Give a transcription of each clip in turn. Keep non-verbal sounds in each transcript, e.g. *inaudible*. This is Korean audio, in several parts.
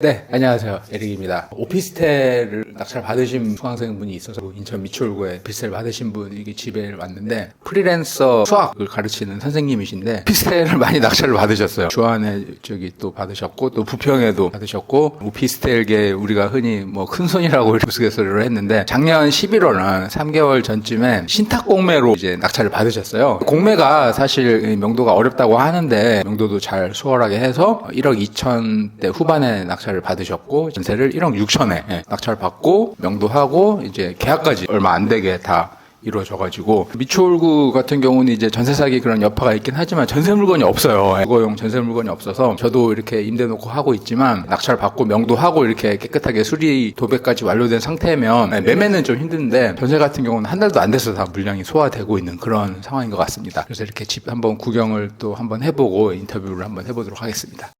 네, 안녕하세요. 에릭입니다. 오피스텔을 낙찰 받으신 수강생분이 있어서 인천 미추홀구에 오피스텔 받으신 분이 집에 왔는데 프리랜서 수학을 가르치는 선생님이신데 오피스텔을 *laughs* 많이 낙찰을 받으셨어요. 주안에 저기 또 받으셨고 또 부평에도 받으셨고 오피스텔계 우리가 흔히 뭐 큰손이라고 우스갯소리로 했는데 작년 11월은 3개월 전쯤에 신탁 공매로 이제 낙찰을 받으셨어요. 공매가 사실 명도가 어렵다고 하는데 명도도 잘 수월하게 해서 1억 2천 대 후반에 낙찰 을 받으셨고 전세를 1억 6천에 낙찰 받고 명도하고 이제 계약까지 얼마 안 되게 다 이루어져가지고 미추홀구 같은 경우는 이제 전세 사기 그런 여파가 있긴 하지만 전세 물건이 없어요. 주거용 전세 물건이 없어서 저도 이렇게 임대 놓고 하고 있지만 낙찰 받고 명도 하고 이렇게 깨끗하게 수리 도배까지 완료된 상태면 네, 매매는 좀 힘든데 전세 같은 경우는 한 달도 안 돼서 다 물량이 소화되고 있는 그런 상황인 것 같습니다. 그래서 이렇게 집 한번 구경을 또 한번 해보고 인터뷰를 한번 해보도록 하겠습니다.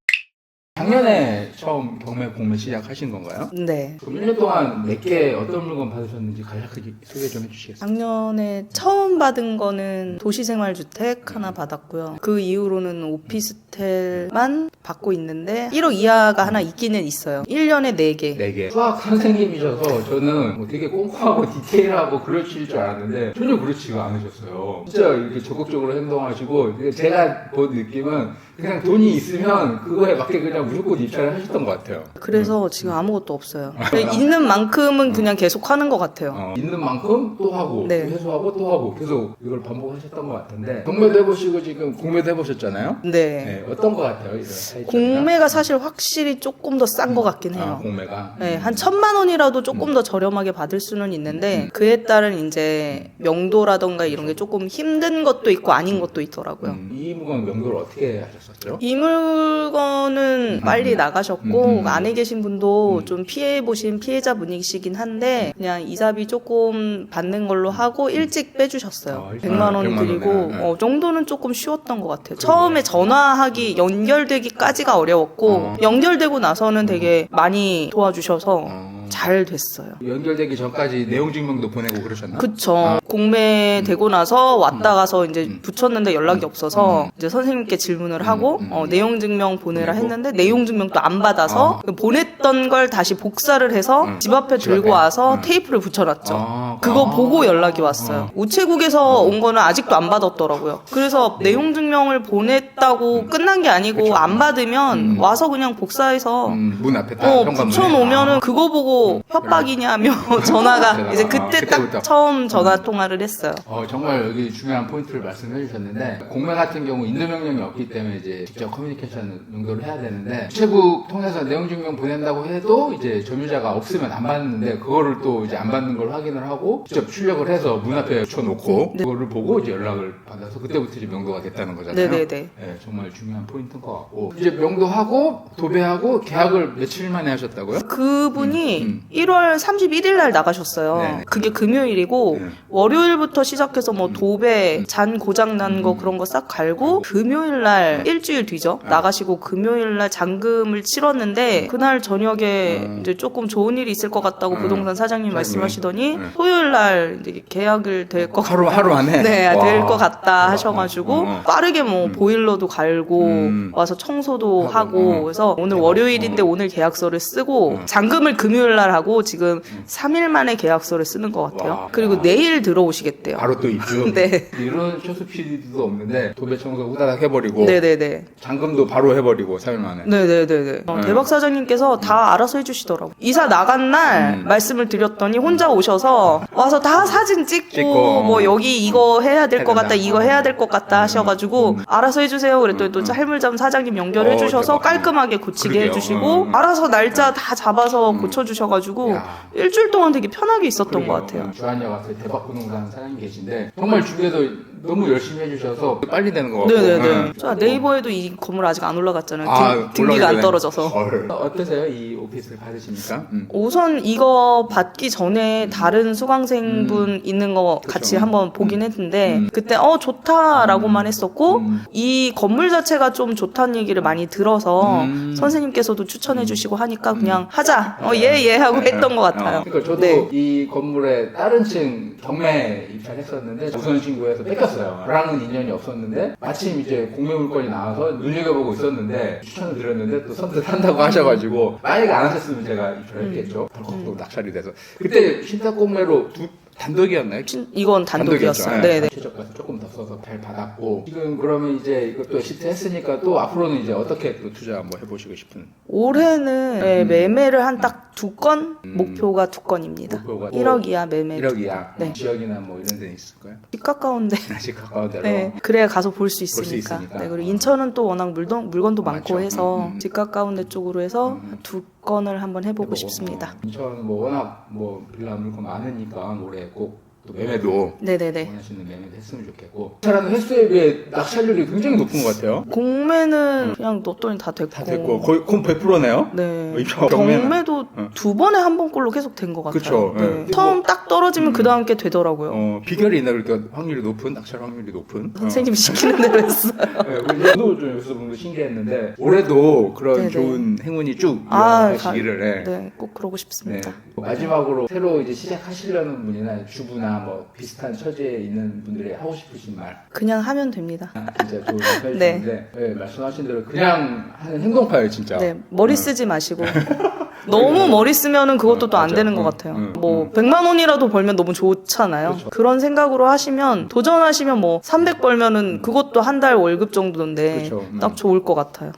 작년에 처음 경매 공매 시작하신 건가요? 네. 그럼 1년 동안 몇 개 어떤 물건 받으셨는지 간략하게 소개 좀 해주시겠어요? 작년에 처음 받은 거는 도시생활주택 하나 받았고요. 그 이후로는 오피스텔만 받고 있는데 1억 이하가 하나 있기는 있어요. 1년에 4개. 네 개. 수학 선생님이셔서 저는 뭐 되게 꼼꼼하고 디테일하고 그러실 줄 알았는데 전혀 그렇지가 않으셨어요. 진짜 이렇게 적극적으로 행동하시고 제가 본 느낌은 그냥 돈이 있으면 그거에 맞게 그냥 무조건 입찰을 하셨던 것 같아요. 그래서 지금 아무것도 없어요. 근데 있는 만큼은 그냥 계속 하는 것 같아요. 어, 있는 만큼 또 하고 네. 또 회수하고 또 하고 계속 이걸 반복하셨던 것 같은데 경매도 해보시고 지금 공매도 해보셨잖아요. 네. 네, 어떤 것 같아요? 이런 차이점이나? 공매가 사실 확실히 조금 더 싼 것 같긴 아, 해요. 공매가 네, 한 천만 원이라도 조금 더 저렴하게 받을 수는 있는데 그에 따른 이제 명도라던가 이런 게 조금 힘든 것도 있고 아닌 것도 있더라고요. 음, 이 물건 명도를 어떻게 하셨었죠? 이 물건은 빨리 나가셨고 음, 음. 안에 계신 분도 좀 피해 보신 피해자 분이시긴 한데 그냥 이자비 조금 받는 걸로 하고 일찍 빼주셨어요. 아, 100만 원 100만 원에, 드리고 네. 어, 정도는 조금 쉬웠던 것 같아요. 처음에 전화하기 연결되기까지가 어려웠고 어. 연결되고 나서는 되게 많이 도와주셔서 어, 잘 됐어요. 연결되기 전까지 내용 증명도 보내고 그러셨나? 그쵸. 아. 공매 되고 나서 왔다 가서 이제 붙였는데 연락이 없어서 음. 이제 선생님께 질문을 하고 음. 어, 내용 증명 보내라. 했는데 내용 증명도 안 받아서 그 보냈던 걸 다시 복사를 해서 음. 집 앞에 집 들고 앞에. 와서 음. 테이프를 붙여놨죠. 아, 그거 아. 보고 연락이 왔어요. 우체국에서 온 거는 아직도 안 받았더라고요. 그래서 내용 증명을 보냈다고 끝난 게 아니고. 안 받으면 음. 와서 그냥 복사해서 음, 문 앞에 딱 어, 현관문에. 붙여놓으면은 아. 그거 보고 협박이냐며 *laughs* 전화가 그때가, 이제 아, 그때 그때부터. 딱 처음 전화 통화를 했어요. 어, 정말 여기 중요한 포인트를 말씀해 주셨는데 공매 같은 경우 인도 명령이 없기 때문에 이제 직접 커뮤니케이션 용도를 해야 되는데 우체국 통해서 내용 증명 보낸다고 해도 이제 점유자가 없으면 안 받는데 그거를 또 이제 안 받는 걸 확인을 하고 직접 출력을 해서 문 앞에 붙여놓고 네. 그거를 보고 이제 연락을 받아서 그때부터 이제 명도가 됐다는 거잖아요. 네네네. 네, 정말 중요한 포인트인 것 같고 이제 명도하고 도배하고 계약을 며칠 만에 하셨다고요? 그분이 음, 1월 31일 날 나가셨어요. 네네. 그게 금요일이고 네. 월요일부터 시작해서 뭐 도배, 잔 고장 난 거 그런 거 싹 갈고 금요일 날 일주일 뒤죠. 나가시고 금요일 날 잔금을 치렀는데 그날 저녁에 음. 이제 조금 좋은 일이 있을 것 같다고 음. 부동산 사장님. 말씀하시더니 네. 토요일 날 이제 계약을 될 것 하루 하루 안에 네, 와. 될것 같다 와. 하셔가지고 어. 빠르게 뭐 보일러도 갈고 음. 와서 청소도 하고, 하고 어. 그래서 오늘. 월요일인데 어. 오늘 계약서를 쓰고 음. 잔금을 금요일 날 하고 지금 3일 만에 계약서를 쓰는 것 같아요. 와. 그리고 내일 들어오시겠대요. 바로 또 입주. *laughs* 네. 이런 쇼스 PD도 없는데 도배 청소 후다닥 해버리고 네네네. 잔금도 바로 해버리고 3일 만에. 네네네네. 어, 네. 대박 사장님께서 다 알아서 해주시더라고. 이사 나간 날 음. 말씀을 드렸더니 혼자 오셔서 와서 다 사진 찍고, 찍고. 뭐 여기 이거 해야 될 것 해야 같다. 이거 해야 될 것 같다 하셔가지고 알아서 해주세요. 그랬더니 또 짤물점 사장님 연결해 어, 주셔서 대박. 깔끔하게 고치게 그러게요. 해주시고 음. 알아서 날짜 다 잡아서 고쳐주셔가지고 야. 일주일 동안 되게 편하게 있었던 것 같아요. 주한역 앞에 대박 부동산 사장님 계신데 정말 중개도 너무 열심히 해주셔서 빨리 되는 것 같고. 네네네. 응. 자, 네이버에도 이 건물 아직 안 올라갔잖아요. 아, 등, 등기가 안 떨어져서. 전에. 어, 어떠세요? 이 오피스를 받으시니까? 음. 우선 이거 받기 전에 다른 수강생분 있는 거 같이 그쵸. 한번 보긴 했는데 음. 그때 어 좋다라고만 했었고 음. 이 건물 자체가 좀 좋다는 얘기를 많이 들어서 음. 선생님께서도 추천해 주시고 하니까 그냥 하자 어 예 예 하고 했던 것 같아요. 어, 그러니까 저도 네. 이 건물에 다른 층 경매 입찰했었는데 우선 신고해서 뺏겼어요. 틀렸어요. 저랑은 인연이 없었는데 마침 이제 공매 물건이 나와서 눈여겨보고 있었는데 추천을 드렸는데 또 선뜻 한다고 하셔가지고 만약에 안 하셨으면 제가 입찰했겠죠. 덜컥 또 낙찰이 돼서 그때 신탁 공매로 두 단독이었나요? 신- 이건 단독이었어요. 네, 네. 최저가서 조금 더 써서 잘 받았고 지금 그러면 이제 이것도 시트 했으니까 또 앞으로는 이제 어떻게 또 투자 한번 해보시고 싶은 올해는 네, 음. 매매를 한 딱 두 건, 음. 목표가 두 건입니다. 목표가 1억 이하 매매. 1억 이하 네. 지역이나 뭐 이런 데는 있을까요? 집 가까운데. *laughs* 아직 가까운 데로 네, 그래야 가서 볼수수 있으니까. 있으니까. 네, 그리고 인천은 또 워낙 물건, 물건도 많고 맞죠. 해서 음, 음. 집 가까운 데 쪽으로 해서 음. 두 건을 한번 해보고. 싶습니다. 어, 인천 뭐 워낙 뭐 빌라 물건 많으니까 올해 꼭 또 매매도 네네네. 원하시는 매매도 했으면 좋겠고 차라는 횟수에 비해 낙찰률이 굉장히 높은 것 같아요. 공매는 그냥 넣었더니 다 됐고. 다 됐고 거의 거의 100%네요. 네. 경매는? 경매도 어. 두 번에 한 번꼴로 계속 된 것 같아요. 그쵸, 네. 예. 처음 딱 떨어지면 음. 그 다음 게 되더라고요. 어, 비결이 있나 그러니까 확률이 높은 낙찰 확률이 높은. 어. 선생님이 시키는 대로 했어요. 네, 그래서 저도 좀 여기서 보면 신기했는데 올해도 그런 네네. 좋은 행운이 쭉 아, 이어가시기를 네. 네, 꼭 그러고 싶습니다. 마지막으로 새로 이제 시작하시려는 분이나 주부나 뭐 비슷한 처지에 있는 분들이 하고 싶으신 말 그냥 하면 됩니다. 진짜 좋은 말씀 해주시는데 *laughs* 네, 말씀하신 대로 그냥 하는 행동파예요 진짜. 네, 머리 쓰지 마시고. *laughs* *laughs* 너무 머리 쓰면은 그것도 어, 또 안. 되는 것 응, 같아요. 응, 뭐, 응. 100만 원이라도 벌면 너무 좋잖아요. 그렇죠. 그런 생각으로 하시면, 도전하시면 뭐, 300 벌면은 그것도 한 달 월급 정도인데, 그렇죠. 음. 딱 좋을 것 같아요.